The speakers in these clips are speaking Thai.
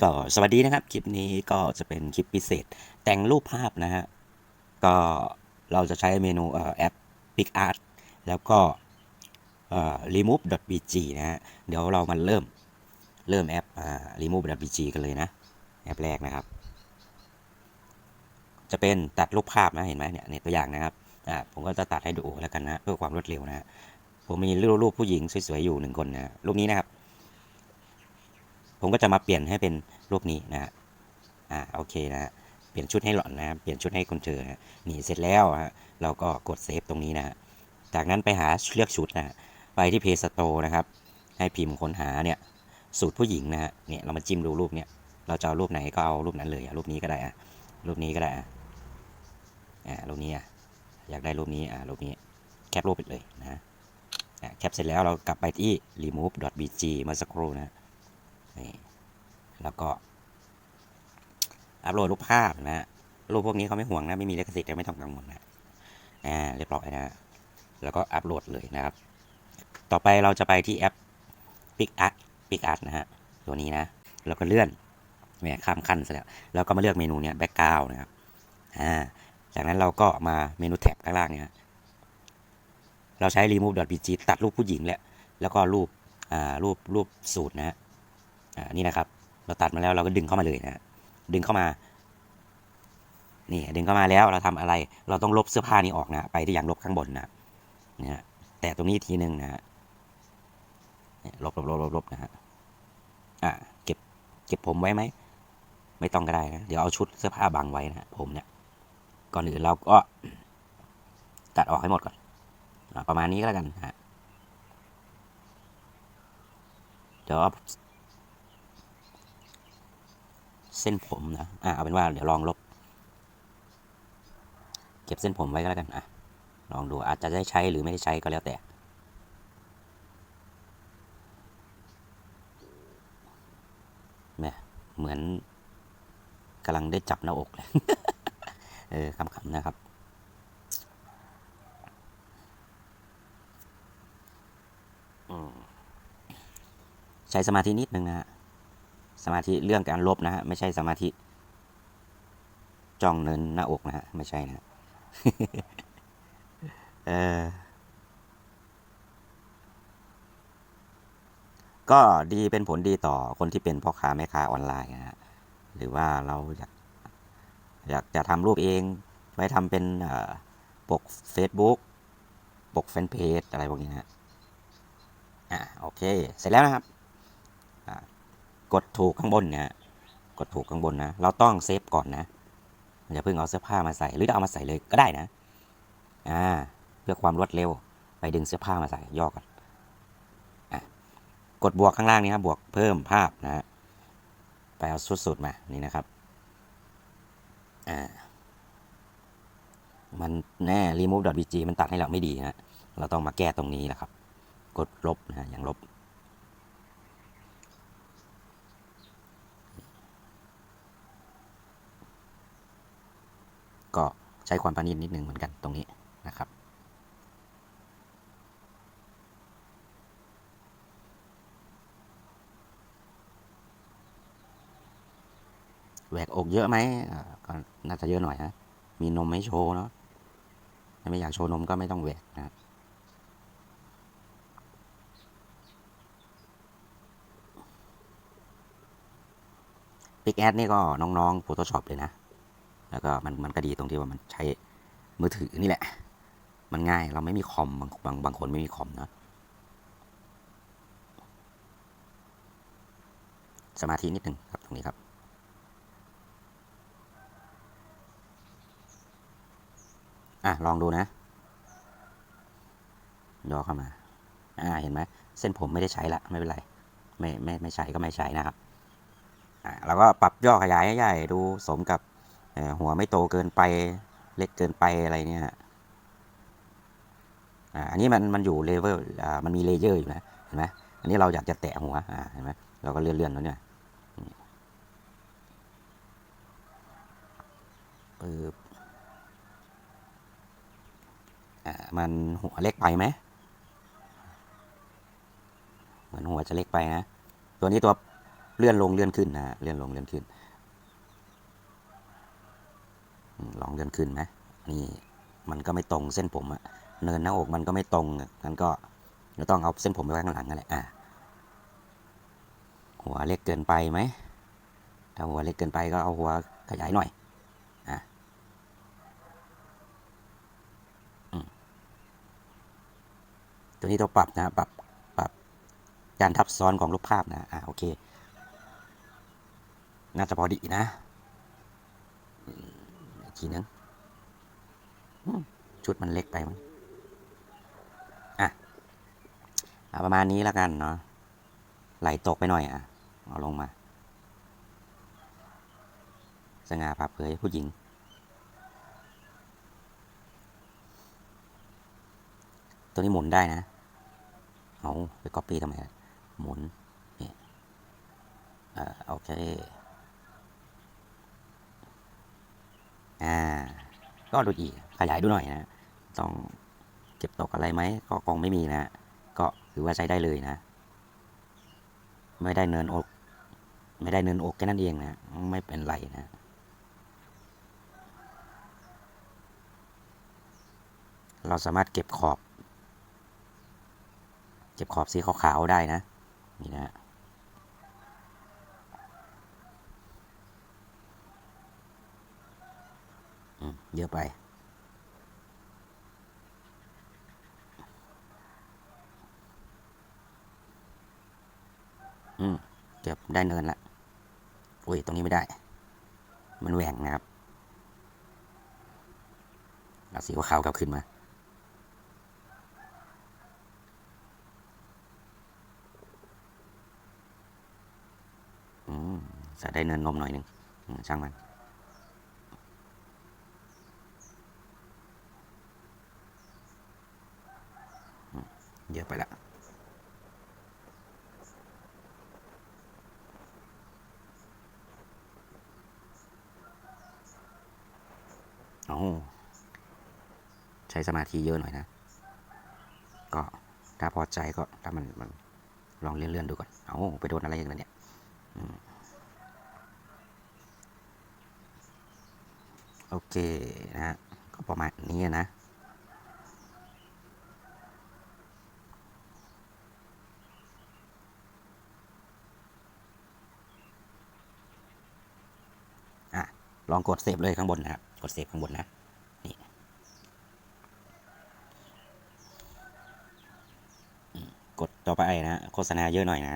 ก็สวัสดีนะครับคลิปนี้ก็จะเป็นคลิปพิเศษ แต่งรูปภาพนะฮะก็เราจะใช้เมนูเอ่อแอป PicArt แล้วก็เอ่อ remove.bg นะฮะเดี๋ยวเรามาเริ่มเริ่มแอปอ่า remove.bg กันเลยนะ แอปแรกนะครับ จะเป็นตัดรูปภาพนะเห็นไหมเนี่ยเนี่ยตัวอย่างนะครับอ่าผมก็จะตัดให้ดูแล้วกันนะเพื่อความรวดเร็วนะฮะผมมีรูปผู้หญิงสวยๆอยู่หนึ่งคนนะรูปนี้นะครับ ผมก็จะมาเปลี่ยนให้เป็นรูปนี้นะฮะอ่าโอเคนะฮะเปลี่ยนชุดให้หล่อนนะเปลี่ยนชุดให้คนเจอนะนี่เสร็จแล้วฮะเราก็กดเซฟตรงนี้นะฮะจากนั้นไปหาเลือกชุดนะฮะไปที่เพจสโตนะครับ ให้พิมพ์ค้นหาเนี่ยสูตรผู้หญิงนะฮะเนี่ยเรามาจิ้มดูรูปเนี่ยเราจะเอารูปไหนก็เอารูปนั้นเลยอะรูปนี้ก็ได้อะรูปนี้ก็ได้อะอ่ารูปนี้อะอยากได้รูปนี้อ่ารูปนี้แคปรูปไปเลยนะอ่าแคปเสร็จแล้วเรากลับไปที่ remove.bg เมื่อสักครู่นะ นี่แล้วก็ อัปโหลดรูปภาพนะฮะรูปพวกนี้เขาไม่ห่วงนะไม่มีลิขสิทธิ์ไม่ต้องกังวลนะอ่าเรียบร้อยนะแล้วก็อัปโหลดเลยนะครับ ต่อไปเราจะไปที่แอป PicArt PicArt นะฮะตัวนี้นะแล้วก็เลื่อนแหมข้ามขั้นซะแล้วแล้วก็มาเลือกเมนูเนี้ย background นะครับอ่าจากนั้นเราก็มาเมนูแท็บข้างล่างเนี่ยเราใช้ remove.bg ตัดรูปผู้หญิงแล้ว แล้วก็รูป อ่า รูป รูปสูตรนะฮะ อ่านี่นะครับ เราตัดมาแล้วเราก็ดึงเข้ามาเลยนะดึงเข้ามา นี่ดึงเข้ามาแล้วเราทำอะไร เราต้องลบเสื้อผ้านี้ออกนะ ไปที่อย่างลบข้างบนนะนะฮะแต่ตรงนี้ทีหนึ่งนะฮะลบลบลบลบลบนะฮะอ่าเก็บเก็บผมไว้ไหมไม่ต้องก็ได้นะเดี๋ยวเอาชุดเสื้อผ้าบังไว้นะผมเนี่ยก่อนอื่นเราก็ตัดออกให้หมดก่อนอประมาณนี้ก็แล้วกันนะฮะเดี๋ยว เส้นผมนะ อ่าเอาเป็นว่าเดี๋ยวลองลบ เก็บเส้นผมไว้ก็แล้วกัน อะ ลองดูอาจจะได้ใช้หรือไม่ได้ใช้ก็แล้วแต่แหมเหมือนกำลังได้จับหน้าอกเลย เออคำๆนะครับใช้สมาธินิดนึงนะฮะ สมาธิเรื่องการลบนะฮะไม่ใช่สมาธิจ้องเนินหน้าอกนะฮะไม่ใช่นะฮะเออก็ดีเป็นผลดีต่อคนที่เป็นพ่อค้าแม่ค้าออนไลน์นะฮะหรือว่าเราอยากอยากจะทำรูปเองไว้ทำเป็นปก Facebook ปกแฟนเพจอะไรพวกนี้นะฮะอ่าโอเค เสร็จแล้วนะครับ กดถูกข้างบนเนี่ยกดถูกข้างบนนะ เราต้องเซฟก่อนนะอย่าเพิ่งเอาเสื้อผ้ามาใส่หรือจะเอามาใส่เลยก็ได้นะอ่าเพื่อความรวดเร็วไปดึงเสื้อผ้ามาใส่ย่อก่อนอะกดบวกข้างล่างนี้ครับบวกเพิ่มภาพนะฮะไปเอาสุดๆมานี่นะครับอ่ามันแน่ remove.bg มันตัดให้เราไม่ดีฮะเราต้องมาแก้ตรงนี้แหละครับ กดลบนะฮะอย่างลบ ก็ใช้ความประณีตนิดนึงเหมือนกันตรงนี้นะครับ แหวกอกเยอะไหมก็น่าจะเยอะหน่อยฮะมีนมให้โชว์เนาะถ้าไม่อยากโชว์นมก็ไม่ต้องแหวกนะปิกแอดนี่ก็น้องๆ Photoshop เลยนะ แล้วก็มันมันก็ดีตรงที่ว่ามันใช้มือถือนี่แหละ มันง่ายเราไม่มีคอมบางบางบางคนไม่มีคอมเนอะสมาธินิดหนึ่งครับตรงนี้ครับอะลองดูนะย่อเข้ามา อ่าเห็นไหมเส้นผมไม่ได้ใช้ละไม่เป็นไร ไม่ไม่ไม่ใช้ก็ไม่ใช้นะครับอ่าเราก็ปรับย่อขยายให้ใหญ่ดูสมกับ หัวไม่โตเกินไป เล็กเกินไปอะไรเนี่ยอันนี้มันมันอยู่เลเวลมันมีเลเยอร์อยู่นะเห็นไหมอันนี้เราอยากจะแตะหัวเห็นไหมเราก็เลื่อนเลื่อนแล้วเนี่ยปึ๊บอ่ามันหัวเล็กไปไหมเหมือนหัวจะเล็กไปนะ ตัวนี้ตัวเลื่อนลงเลื่อนขึ้นนะเลื่อนลงเลื่อนขึ้น ลองเลื่อนขึ้นไหมนี่มันก็ไม่ตรงเส้นผมอะเนินหน้าอกมันก็ไม่ตรงอะงั้นก็จะต้องเอาเส้นผมไปไว้ข้างหลังนั่นแหละอะหัวเล็กเกินไปไหมถ้าหัวเล็กเกินไปก็เอาหัวขยายหน่อยอะอตัวนี้ต้องปรับนะปรับปรับการทับซ้อนของรูปภาพนะอะโอเค น่าจะพอดีนะ กทีนึงชุดมันเล็กไปมั้งอะเอาประมาณนี้แล้วกันเนาะไหลตกไปหน่อยอะ เอาลงมา สง่าผ่าเผยผู้หญิง ตัวนี้หมุนได้นะ เอาไปก๊อปปี้ทำไมหมุนนี่เอ่อโอเค อ่า ก็ดูอีกขยายดูหน่อยนะ ต้องเก็บตกอะไรไหม ก็คงไม่มีนะ ก็ถือว่าใช้ได้เลยนะ ไม่ได้เนินอก ไม่ได้เนินอกแค่นั้นเองนะ ไม่เป็นไรนะเราสามารถเก็บขอบ เก็บขอบสีขาวๆได้นะ นี่นะ อืม เยอะไป อืมเก็บได้เนินละอุ้ย ตรงนี้ไม่ได้ มันแหว่งนะครับเอาสีขาวกลับขึ้นมา อืมใส่ได้เนินนมหน่อยหนึ่งช่างมัน เยอะไปละโอ้ใช้สมาธิเยอะหน่อยนะ ก็ถ้าพอใจก็ถ้ามันมันลองเลื่อนๆดูก่อน เอาไปโดนอะไรอย่างนั้นเนี่ยโอเคนะฮะก็ประมาณนี้นะ อะ ลองกดเซฟเลยข้างบนนะครับ กดเซฟข้างบนนะ นี่กดต่อไปนะโฆษณาเยอะหน่อยนะ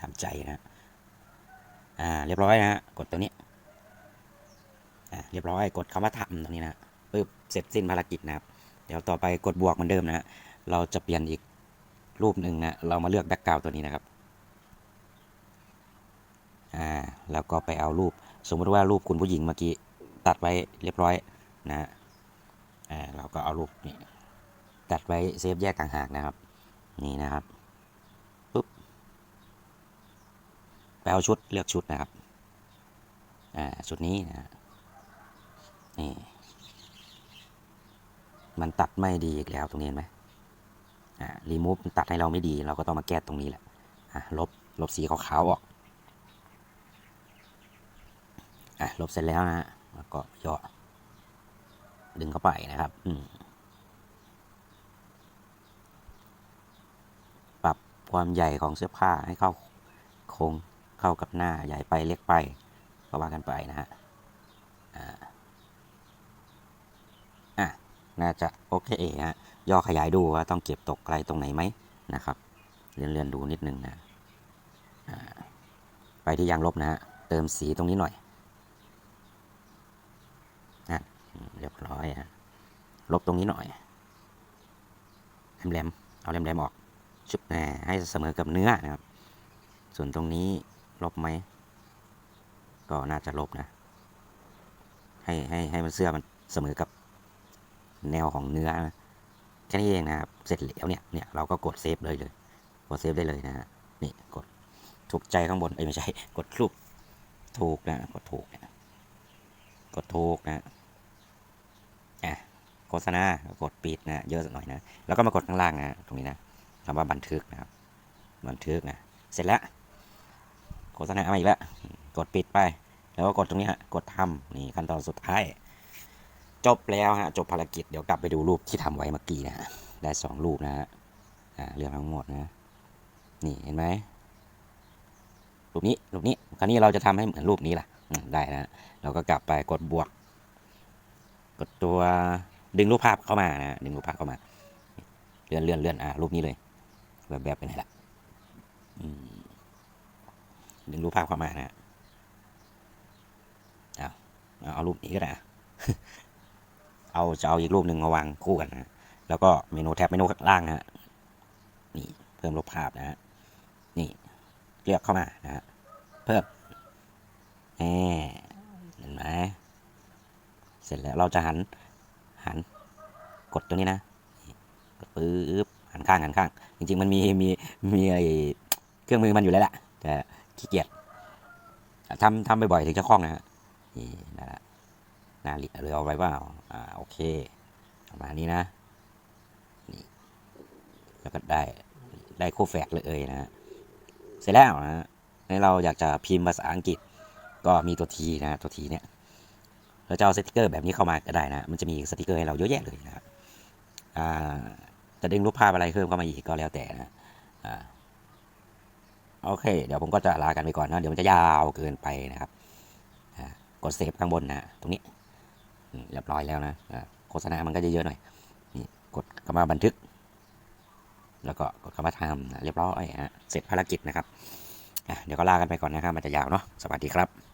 ทำใจนะอ่าเรียบร้อยนะกดตัวนี้อ่าเรียบร้อยกดคำว่าทำตรงนี้นะปึ๊บเสร็จสิ้นภารกิจนะครับ เดี๋ยวต่อไปกดบวกเหมือนเดิมนะฮะเราจะเปลี่ยนอีกรูปหนึ่งนะเรามาเลือกแบ็กกราวตัวนี้นะครับอ่าแล้วก็ไปเอารูป สมมติว่ารูปคุณผู้หญิงเมื่อกี้ตัดไว้เรียบร้อยนะฮะเราก็เอารูปนี่ตัดไว้เซฟแยกต่างหากนะครับ นี่นะครับปุ๊บไปเอาชุดเลือกชุดนะครับอ่าชุดนี้นะนี่มันตัดไม่ดีอีกแล้วตรงนี้เห็นไหมอ่ารีมูฟมันตัดให้เราไม่ดี เราก็ต้องมาแก้ตรงนี้แหละอะลบลบสีขาวๆออก อะลบเสร็จแล้วนะฮะแล้วก็ย่อดึงเข้าไปนะครับอืมปรับความใหญ่ของเสื้อผ้าให้เข้าโครงเข้ากับหน้าใหญ่ไปเล็กไปก็ว่ากันไปนะฮะอ่าอะน่าจะโอเคฮะย่อขยายดูว่าต้องเก็บตกไกลตรงไหนไหมนะครับ เรียนเรียนดูนิดนึงนะอ่าไปที่ยางลบนะฮะเติมสีตรงนี้หน่อย อะ เรียบร้อยฮะลบตรงนี้หน่อยแหลมๆเอาแหลมๆออกชุบน่ให้เสมอกับเนื้อนะครับ ส่วนตรงนี้ลบไหม ก็น่าจะลบนะ ให้ให้ให้มันเสื้อมันเสมอกับแนวของเนื้อนะแค่นี้เองนะครับ เสร็จแล้วเนี่ยเนี่ยเราก็กดเซฟเลยเลย กดเซฟได้เลยนะฮะนี่กดถูกใจข้างบนเอ้ยไม่ใช่ กดรูปถูกนะ กดถูกนะ กดถูกนะ โฆษณากดปิดนะเยอะสักหน่อยนะแล้วก็มากดข้างล่างนะตรงนี้นะคำว่าบันทึกนะครับบันทึกนะเสร็จแล้วโฆษณามาอีกแล้วกดปิดไป แล้วก็กดตรงนี้ฮะกดทำนี่ขั้นตอนสุดท้ายจบแล้วฮะจบภารกิจเดี๋ยวกลับไปดูรูปที่ทำไว้เมื่อกี้นะฮะได้สองรูปนะฮะเรื่องทั้งหมดนะนี่เห็นไหมรูปนี้รูปนี้คราวนี้เราจะทำให้เหมือนรูปนี้ล่ะได้นะเราก็กลับไปกดบวก กดตัว ดึงรูปภาพเข้ามานะดึงรูปภาพเข้ามา เลื่อนเลื่อนเลื่อนอ่ารูปนี้เลย แบบแบบไปไหนล่ะอืมดึงรูปภาพเข้ามานะเอาเอาเอารูปนี้ก็ได้เอาจะเอาอีกรูปหนึ่งมาวางคู่กันนะแล้วก็เมนูแท็บเมนูข้างล่างนะฮะนี่เพิ่มรูปภาพนะฮะนี่เลือกเข้ามานะฮะเพิ่มแหมเห็นไหมเสร็จแล้วเราจะหัน หันกดตัวนี้นะกดปึ๊บหันข้างหันข้าง จริง ๆ มันมีมีมีไอเครื่องมือมันอยู่แล้วแหละแต่ขี้เกียจทำทำบ่อยๆถึงจะคล่องนะฮะนี่นะฮะนาฬิกาเลยเอาไว้เปล่าอ่าโอเคประมาณนี้นะนี่แล้วก็ได้ได้คู่แฝดเลยนะฮะเสร็จแล้วนะฮะในเราอยากจะพิมพ์ภาษาอังกฤษก็มีตัวทีนะตัวทีเนี่ย เราจะเอาสติกเกอร์แบบนี้เข้ามาก็ได้นะ มันจะมีสติกเกอร์ให้เราเยอะแยะเลยนะครับจะดึงรูปภาพอะไรเพิ่มเข้ามาอีกก็แล้วแต่นะอโอเค เดี๋ยวผมก็จะลากันไปก่อนนะ เดี๋ยวมันจะยาวเกินไปนะครับกดเซฟข้างบนนะ ตรงนี้เรียบร้อยแล้วนะโฆษณามันก็จะเยอะหน่อย นี่กดคำว่าบันทึก แล้วก็กดคำว่าทำนะเรียบร้อยฮะเสร็จภารกิจนะครับเดี๋ยวก็ลากันไปก่อนนะครับ มันจะยาวเนาะ สวัสดีครับ